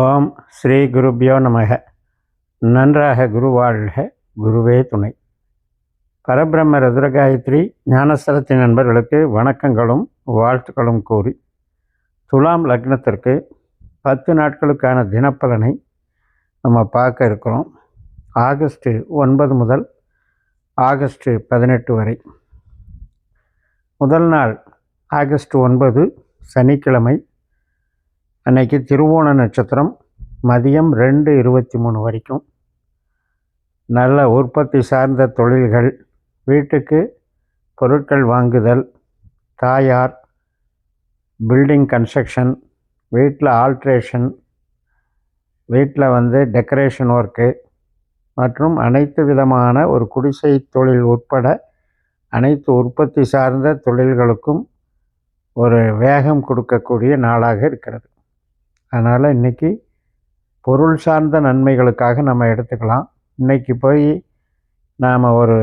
ஓம் ஸ்ரீ குருபியோ நமக. நன்றாக குருவாழ்க குருவே துணை. பரபிரம்ம ருத்ரகாயத்ரி ஞானஸ்தலத்தின் நண்பர்களுக்கு வணக்கங்களும் வாழ்த்துக்களும் கூறி துலாம் லக்னத்திற்கு பத்து நாட்களுக்கான தினப்பலனை நம்ம பார்க்க இருக்கிறோம். ஆகஸ்ட் ஒன்பது முதல் ஆகஸ்ட் பதினெட்டு வரை. முதல் நாள் ஆகஸ்ட் ஒன்பது சனிக்கிழமை அன்னைக்கு திருவோண நட்சத்திரம் மதியம் ரெண்டு இருபத்தி மூணு வரைக்கும். நல்ல உற்பத்தி சார்ந்த தொழில்கள் வீட்டுக்கு பொருட்கள் வாங்குதல் தாயார் பில்டிங் கன்ஸ்ட்ரக்ஷன் வீட்டில் ஆல்ட்ரேஷன் வீட்டில் வந்து டெக்கரேஷன் ஒர்க்கு மற்றும் அனைத்து விதமான ஒரு குடிசை தொழில் உட்பட அனைத்து உற்பத்தி சார்ந்த தொழில்களுக்கும் ஒரு வேகம் கொடுக்கக்கூடிய நாளாக இருக்கிறது. அதனால் இன்றைக்கி பொருள் சார்ந்த நன்மைகளுக்காக நம்ம எடுத்துக்கலாம். இன்றைக்கி போய் நாம் ஒரு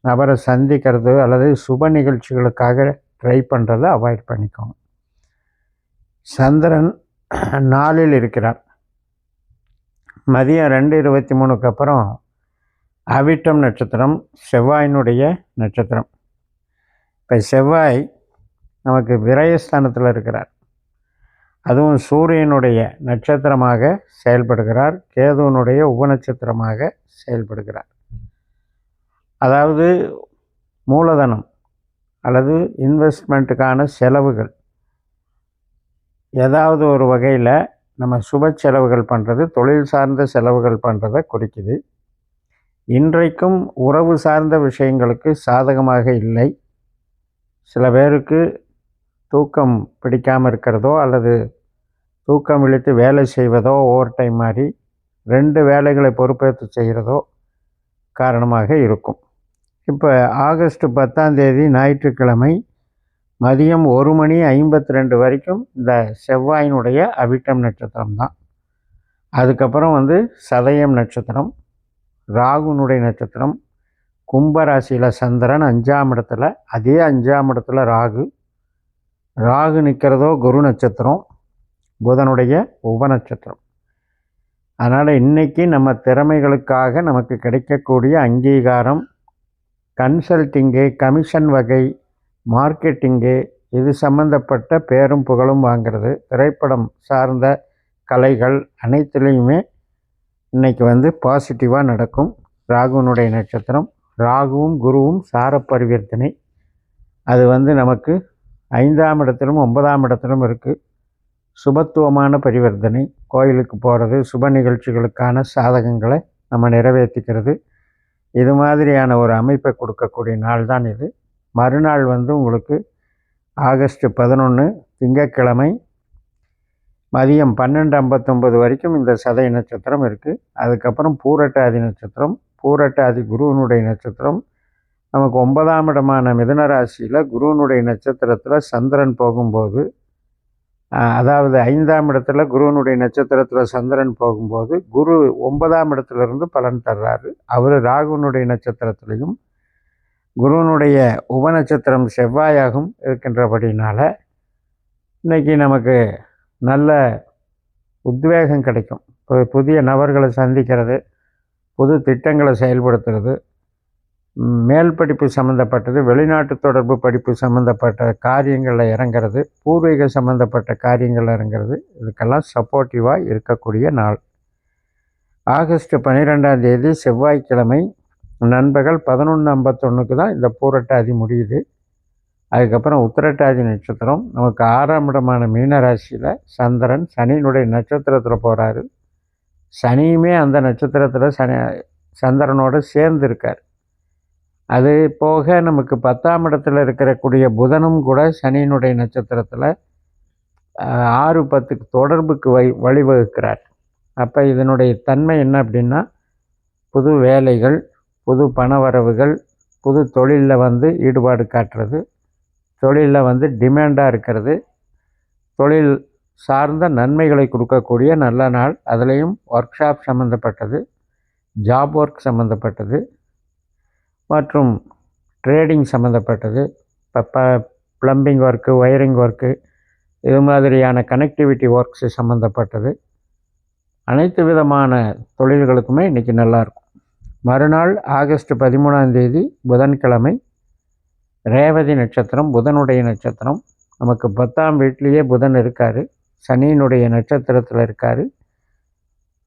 நபரை சந்திக்கிறது அல்லது சுப நிகழ்ச்சிகளுக்காக ட்ரை பண்ணுறதை அவாய்ட் பண்ணிக்கோங்க. சந்திரன் நாளில் இருக்கிறார். மதியம் ரெண்டு இருபத்தி மூணுக்கு அப்புறம் அவிட்டம் நட்சத்திரம் செவ்வாயினுடைய நட்சத்திரம். இப்போ செவ்வாய் நமக்கு விரயஸ்தானத்தில் இருக்கிறார். அதுவும் சூரியனுடைய நட்சத்திரமாக செயல்படுகிறார் கேதுவனுடைய உபநட்சத்திரமாக செயல்படுகிறார். அதாவது மூலதனம் அல்லது இன்வெஸ்ட்மெண்ட்டுக்கான செலவுகள். ஏதாவது ஒரு வகையில் நம்ம சுப செலவுகள் பண்ணுறது தொழில் சார்ந்த செலவுகள் பண்ணுறதை குறிக்குது. இன்றைக்கும் உறவு சார்ந்த விஷயங்களுக்கு சாதகமாக இல்லை. சில பேருக்கு தூக்கம் பிடிக்காமல் இருக்கிறதோ அல்லது தூக்கம் இழுத்து வேலை செய்வதோ ஓவர் டைம் மாதிரி ரெண்டு வேலைகளை பொறுப்பேற்று செய்கிறதோ காரணமாக இருக்கும். இப்போ ஆகஸ்ட் பத்தாம் தேதி ஞாயிற்றுக்கிழமை மதியம் ஒரு மணி ஐம்பத்தி ரெண்டு வரைக்கும் இந்த செவ்வாயினுடைய அவிட்டம் நட்சத்திரம் தான். அதுக்கப்புறம் வந்து சதயம் நட்சத்திரம் ராகுனுடைய நட்சத்திரம் கும்பராசியில் சந்திரன் அஞ்சாம் இடத்துல அதே அஞ்சாம் இடத்துல ராகு ராகு நிற்கிறதோ குரு நட்சத்திரம் புதனுடைய உப நட்சத்திரம். அதனால் இன்றைக்கி நம்ம திறமைகளுக்காக நமக்கு கிடைக்கக்கூடிய அங்கீகாரம் கன்சல்டிங்கு கமிஷன் வகை மார்க்கெட்டிங்கு இது சம்மந்தப்பட்ட பேரும் புகழும் வாங்கிறது. திரைப்படம் சார்ந்த கலைகள் அனைத்துலேயுமே இன்றைக்கி வந்து பாசிட்டிவாக நடக்கும். ராகுனுடைய நட்சத்திரம் ராகுவும் குருவும் சார பரிவர்த்தனை அது வந்து நமக்கு ஐந்தாம் இடத்திலும் ஒன்பதாம் இடத்திலும் இருக்குது சுபத்துவமான பரிவர்த்தனை. கோயிலுக்கு போகிறது சுப நிகழ்ச்சிகளுக்கான சாதகங்களை நம்ம நிறைவேற்றிக்கிறது இது மாதிரியான ஒரு அமைப்பை கொடுக்கக்கூடிய நாள் தான் இது. மறுநாள் வந்து உங்களுக்கு ஆகஸ்ட் பதினொன்று திங்கட்கிழமை மதியம் பன்னெண்டு ஐம்பத்தொம்பது வரைக்கும் இந்த சதய நட்சத்திரம் இருக்குது அதுக்கப்புறம் பூரட்டாதி நட்சத்திரம் பூரட்டாதி குருவனுடைய நட்சத்திரம் நமக்கு ஒன்பதாம் இடமான மிதன ராசியில் குருவனுடைய நட்சத்திரத்தில் சந்திரன் போகும்போது அதாவது ஐந்தாம் இடத்துல குருவனுடைய நட்சத்திரத்தில் சந்திரன் போகும்போது குரு ஒன்பதாம் இடத்துலேருந்து பலன் தர்றாரு. அவர் ராகுனுடைய நட்சத்திரத்துலேயும் குருவனுடைய உபநட்சத்திரம் செவ்வாயாகவும் இருக்கின்றபடினால் இன்றைக்கி நமக்கு நல்ல உத்வேகம் கிடைக்கும். இப்போ புதிய நபர்களை சந்திக்கிறது புது திட்டங்களை செயல்படுத்துறது மேல் படிப்பு சம்மந்தப்பட்டது வெளிநாட்டு தொடர்பு படிப்பு சம்மந்தப்பட்ட காரியங்களில் இறங்கிறது பூர்வீக சம்மந்தப்பட்ட காரியங்களில் இறங்கிறது இதுக்கெல்லாம் சப்போர்ட்டிவாக இருக்கக்கூடிய நாள். ஆகஸ்ட் பன்னிரெண்டாம் தேதி செவ்வாய்க்கிழமை நண்பர்கள் பதினொன்று ஐம்பத்தொன்றுக்கு தான் இந்த பூரட்டாதி முடியுது. அதுக்கப்புறம் உத்திரட்டாதி நட்சத்திரம் நமக்கு ஆறாம் இடமான மீனராசியில் சந்திரன் சனியினுடைய நட்சத்திரத்தில் போகிறாரு சனியுமே அந்த நட்சத்திரத்தில் சனி சந்திரனோடு சேர்ந்து இருக்கார் அது போக நமக்கு பத்தாம் இடத்துல இருக்கக்கூடிய புதனும் கூட சனியினுடைய நட்சத்திரத்தில் ஆறு பத்துக்கு தொடர்புக்கு வை வழிவகுக்கிறார். அப்போ இதனுடைய தன்மை என்ன அப்படின்னா புது வேலைகள் புது பணவரவுகள் புது தொழிலில் வந்து ஈடுபாடு காட்டுறது தொழிலில் வந்து டிமாண்டாக இருக்கிறது தொழில் சார்ந்த நன்மைகளை கொடுக்கக்கூடிய நல்ல நாள் அதுலேயும் ஒர்க் ஷாப் சம்மந்தப்பட்டது ஜாப் ஒர்க் சம்மந்தப்பட்டது மற்றும் ட்ரேடிங் சம்மந்தப்பட்டது இப்போ ப்ளம்பிங் ஒர்க்கு ஒயரிங் ஒர்க்கு இது மாதிரியான கனெக்டிவிட்டி ஒர்க்ஸு சம்மந்தப்பட்டது அனைத்து விதமான தொழில்களுக்குமே இன்றைக்கி நல்லாயிருக்கும் மறுநாள் ஆகஸ்ட் பதிமூணாம் தேதி புதன்கிழமை ரேவதி நட்சத்திரம் புதனுடைய நட்சத்திரம். நமக்கு பத்தாம் வீட்லேயே புதன் இருக்கார். சனியினுடைய நட்சத்திரத்தில் இருக்கார்.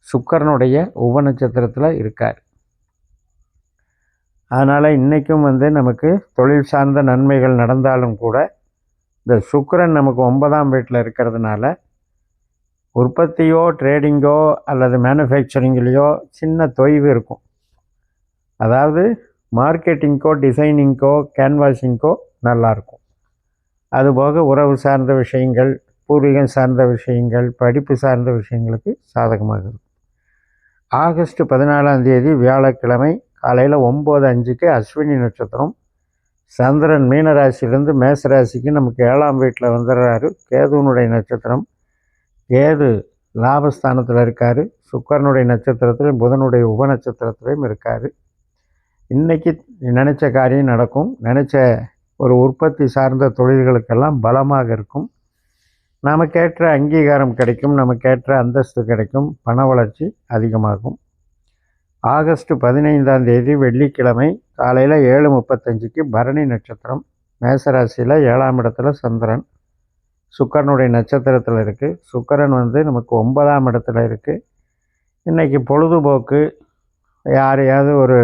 சுக்கரனுடைய உப நட்சத்திரத்தில் இருக்கார். அதனால் இன்றைக்கும் வந்து நமக்கு தொழில் சார்ந்த நன்மைகள் நடந்தாலும் கூட இந்த சுக்கரன் நமக்கு ஒன்பதாம் வீட்டில் இருக்கிறதுனால உற்பத்தியோ ட்ரேடிங்கோ அல்லது மேனுஃபேக்சரிங்லேயோ சின்ன தொய்வு இருக்கும். அதாவது மார்க்கெட்டிங்க்கோ டிசைனிங்க்கோ கேன்வாஸிங்க்கோ நல்லாயிருக்கும் அதுபோக உறவு சார்ந்த விஷயங்கள் பூர்வீகம் சார்ந்த விஷயங்கள் படிப்பு சார்ந்த விஷயங்களுக்கு சாதகமாக இருக்கும். ஆகஸ்ட் பதினாலாம் தேதி வியாழக்கிழமை காலையில் ஒம்பது அஞ்சுக்கு அஸ்வினி நட்சத்திரம். சந்திரன் மீனராசிலேருந்து மேசராசிக்கு நமக்கு ஏழாம் வீட்டில் வந்துடுறாரு. கேதுவனுடைய நட்சத்திரம். கேது லாபஸ்தானத்தில் இருக்கார். சுக்கரனுடைய நட்சத்திரத்திலையும் புதனுடைய உப நட்சத்திரத்திலையும் இருக்கார். இன்றைக்கி நினச்ச காரியம் நடக்கும். நினச்ச ஒரு உற்பத்தி சார்ந்த தொழில்களுக்கெல்லாம் பலமாக இருக்கும். நமக்கேற்ற அங்கீகாரம் கிடைக்கும். நமக்கேற்ற அந்தஸ்து கிடைக்கும். பண வளர்ச்சி அதிகமாகும். ஆகஸ்ட் பதினைந்தாம் தேதி வெள்ளிக்கிழமை காலையில் ஏழு முப்பத்தஞ்சுக்கு பரணி நட்சத்திரம் மேசராசியில் ஏழாம் இடத்துல சந்திரன் சுக்கரனுடைய நட்சத்திரத்தில் இருக்குது சுக்கரன் வந்து நமக்கு ஒன்பதாம் இடத்துல இருக்குது இன்றைக்கி பொழுதுபோக்கு யாரையாவது ஒரு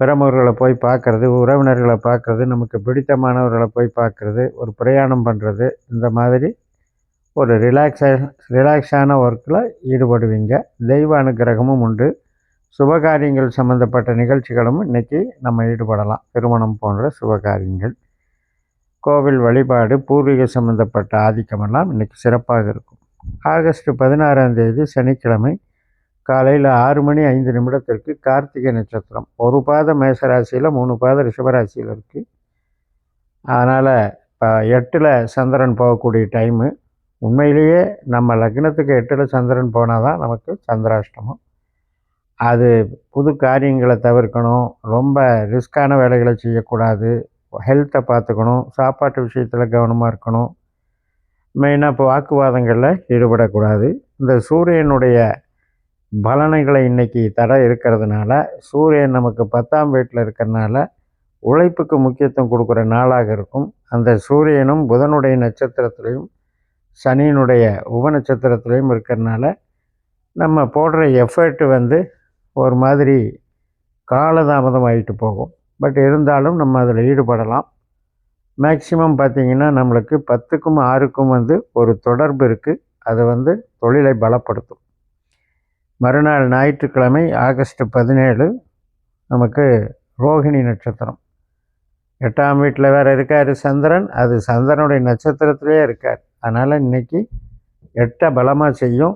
பிரமுகர்களை போய் பார்க்குறது உறவினர்களை பார்க்குறது நமக்கு பிடித்தமானவர்களை போய் பார்க்குறது ஒரு பிரயாணம் பண்ணுறது இந்த மாதிரி ஒரு ரிலாக்ஸே ரிலாக்ஸான ஒர்க்கில் ஈடுபடுவீங்க. தெய்வ அனுகிரகமும் உண்டு. சுபகாரியங்கள் சம்மந்தப்பட்ட நிகழ்ச்சிகளும் இன்றைக்கி நம்ம ஈடுபடலாம். திருமணம் போன்ற சுபகாரியங்கள். கோவில் வழிபாடு பூர்வீக சம்மந்தப்பட்ட ஆதிக்கமெல்லாம் இன்றைக்கி சிறப்பாக இருக்கும். ஆகஸ்ட் பதினாறாம் தேதி சனிக்கிழமை காலையில் ஆறு மணி ஐந்து நிமிடத்திற்கு கார்த்திகை நட்சத்திரம். ஒரு பாத மேசராசியில் மூணு பாத ரிஷபராசியில் இருக்குது அதனால் இப்போ எட்டில் சந்திரன் போகக்கூடிய டைமு உண்மையிலேயே நம்ம லக்னத்துக்கு எட்டில் சந்திரன் போனால் தான் நமக்கு சந்திராஷ்டமம். அது புது காரியங்களை தவிர்க்கணும். ரொம்ப ரிஸ்க்கான வேலைகளை செய்யக்கூடாது. ஹெல்த்தை பார்த்துக்கணும். சாப்பாட்டு விஷயத்தில் கவனமாக இருக்கணும். மெயினாக இப்போ வாக்குவாதங்களில் ஈடுபடக்கூடாது. இந்த சூரியனுடைய பலனைகளை இன்றைக்கி தர இருக்கிறதுனால சூரியன் நமக்கு பத்தாம் வீட்டில் இருக்கிறனால உழைப்புக்கு முக்கியத்துவம் கொடுக்குற நாளாக இருக்கும். அந்த சூரியனும் புதனுடைய நட்சத்திரத்துலேயும் சனியினுடைய உப நட்சத்திரத்துலேயும் இருக்கிறனால நம்ம போடுற எஃபர்ட்டு வந்து ஒரு மாதிரி காலதாமதம் ஆகிட்டு போகும். பட் இருந்தாலும் நம்ம அதில் ஈடுபடலாம். மேக்சிமம் பார்த்திங்கன்னா நம்மளுக்கு பத்துக்கும் ஆறுக்கும் வந்து ஒரு தொடர்பு இருக்குது அது வந்து தொழிலை பலப்படுத்தும். மறுநாள் ஞாயிற்றுக்கிழமை ஆகஸ்ட் பதினேழு நமக்கு ரோஹிணி நட்சத்திரம். எட்டாம் வீட்டில் வேறு இருக்கார் சந்திரன். அது சந்திரனுடைய நட்சத்திரத்திலே இருக்கார். அதனால் இன்றைக்கி எட்டை பலமாக செய்யும்.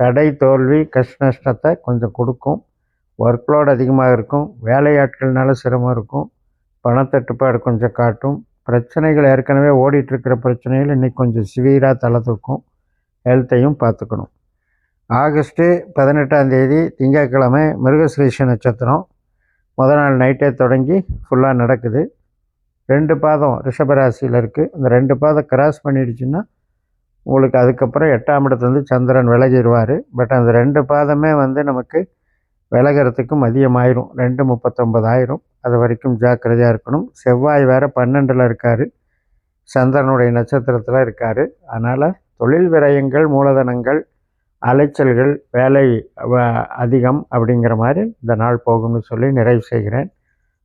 தடை தோல்வி கஷ்ட நஷ்டத்தை கொஞ்சம் கொடுக்கும். ஒர்க் லோட் அதிகமாக இருக்கும் வேலையாட்கள்னால சிரமம் இருக்கும் பணத்தட்டுப்பாடு கொஞ்சம் காட்டும் பிரச்சனைகள் ஏற்கனவே ஓடிட்டுருக்கிற பிரச்சனைகள் இன்றைக்கி கொஞ்சம் சிவியராக தலை தூக்கும் ஹெல்த்தையும் பார்த்துக்கணும். ஆகஸ்ட்டு பதினெட்டாம் தேதி திங்கட்கிழமை மிருகசிரீஷ நட்சத்திரம். முத நாள் நைட்டே தொடங்கி ஃபுல்லாக நடக்குது. ரெண்டு பாதம் ரிஷபராசியில் இருக்குது அந்த ரெண்டு பாதம் கிராஸ் பண்ணிடுச்சுன்னா உங்களுக்கு அதுக்கப்புறம் எட்டாம் இடத்துலேருந்து சந்திரன் விலகிடுவார் பட் அந்த ரெண்டு பாதமே வந்து நமக்கு விலகிறதுக்கும் அதிகமாயிரும். ரெண்டு முப்பத்தொம்பது ஆயிரும் அது வரைக்கும் ஜாக்கிரதையாக இருக்கணும். செவ்வாய் வேறு பன்னெண்டில் இருக்கார். சந்திரனுடைய நட்சத்திரத்தில் இருக்கார். அதனால் தொழில் விரயங்கள் மூலதனங்கள் அலைச்சல்கள் வேலை அதிகம் அப்படிங்கிற மாதிரி இந்த நாள் போகும்னு சொல்லி நிறைவு செய்கிறேன்.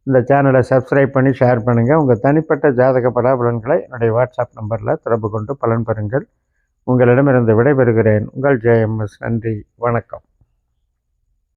இந்த சேனலை சப்ஸ்கிரைப் பண்ணி ஷேர் பண்ணுங்கள் உங்கள் தனிப்பட்ட ஜாதக பலாபலன்களை என்னுடைய வாட்ஸ்அப் நம்பரில் தொடர்பு கொண்டு பலன் பெறுங்கள். உங்களிடமிருந்து விடைபெறுகிறேன். உங்கள் ஜேஎம்எஸ் நன்றி. வணக்கம்.